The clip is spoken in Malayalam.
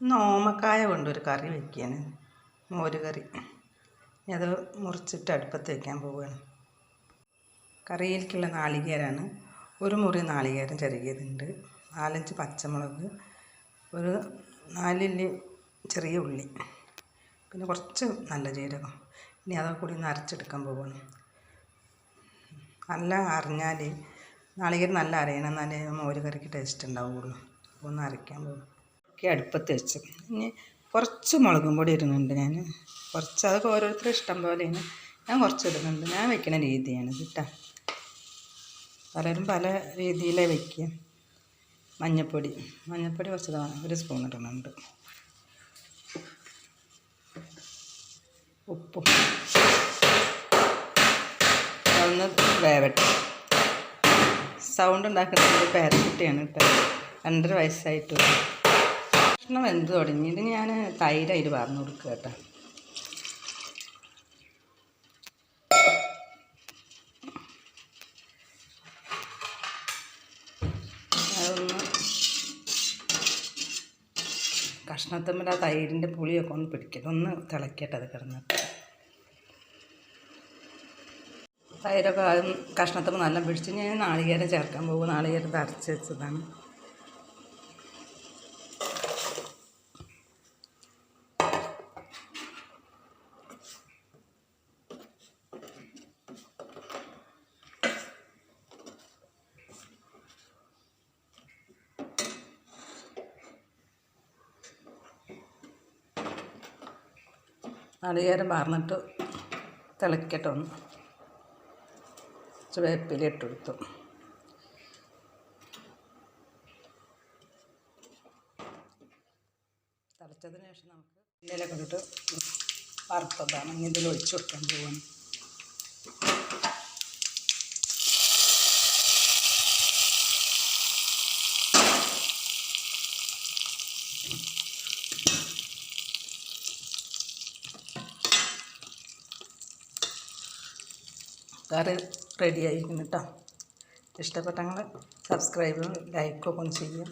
ഇന്ന് ഓമക്കായ കൊണ്ടൊരു കറി വയ്ക്കാൻ മോര് കറി. അത് മുറിച്ചിട്ട് അടുപ്പത്ത് വയ്ക്കാൻ പോവുകയാണ്. കറിയിലേക്കുള്ള നാളികേരാണ്. ഒരു മുറി നാളികേരം ചെറുകിയതുണ്ട്. നാലഞ്ച് പച്ചമുളക് ഒരു നാലില്ലി ചെറിയ ഉള്ളി പിന്നെ കുറച്ച് നല്ല ജീരകം. ഇനി അതൊക്കെ കൂടി ഒന്ന് അരച്ചെടുക്കാൻ പോവുകയാണ്. നല്ല അറിഞ്ഞാൽ നാളികേരം നല്ല അരയണം എന്നാലേ മോര് കറിക്ക് ടേസ്റ്റ് ഉണ്ടാവുകയുള്ളൂ. അപ്പോൾ ഒന്ന് അരയ്ക്കാൻ പോകും ഒക്കെ അടുപ്പത്ത് വെച്ചത്. ഇനി കുറച്ച് മുളകും പൊടി ഇടുന്നുണ്ട് ഞാൻ. കുറച്ച് അതൊക്കെ ഓരോരുത്തർ ഇഷ്ടം പോലെയാണ്. ഞാൻ കുറച്ച് ഇടുന്നുണ്ട്. ഞാൻ വെക്കുന്ന രീതിയാണ് കേട്ടോ പലരും പല രീതിയിലേ വയ്ക്കുക മഞ്ഞൾപ്പൊടി മഞ്ഞൾപ്പൊടി കുറച്ച് ഒരു സ്പൂൺ ഇടുന്നുണ്ട്. ഉപ്പും. ഒന്ന് വേവട്ടെ. സൗണ്ട് ഉണ്ടാക്കുന്നത് പേരക്കുട്ടിയാണ് കേട്ടോ രണ്ടര വയസ്സായിട്ട് ഭക്ഷണം വെന്ത് തുടങ്ങി. ഇത് ഞാൻ തൈര് അതിൽ പറഞ്ഞു കൊടുക്കുക കേട്ടോ. അതൊന്ന് കഷ്ണത്തുമ്പോൾ ആ തൈരിന്റെ പുളിയൊക്കെ ഒന്ന് പിടിക്കട്ടെ. ഒന്ന് തിളക്കട്ടെ അത് കിടന്നിട്ട്. തൈരൊക്കെ കഷ്ണത്തുമ്പോൾ നല്ല പിടിച്ച് ഞാൻ നാളികേരം ചേർക്കാൻ പോകും. നാളികേരം അരച്ച് വെച്ചതാണ്. നാളികേരം വാർന്നിട്ട് തിളക്കട്ടെ ഒന്ന്. കുറച്ച് വേപ്പില ഇട്ടെടുത്തു. തിളച്ചതിന് ശേഷം നമുക്ക് ഇലയിലൊക്കെ ഇട്ടിട്ട് വറുത്തതാണ്. ഇനി ഇതിൽ ഒഴിച്ചു കൊടുക്കാൻ പോവാണ്. കറി റെഡി ആയിരിക്കുന്നു കേട്ടോ ഇഷ്ടപ്പെട്ടെങ്കിൽ സബ്സ്ക്രൈബും ലൈക്കും ഒക്കെ ഒന്ന് ചെയ്യും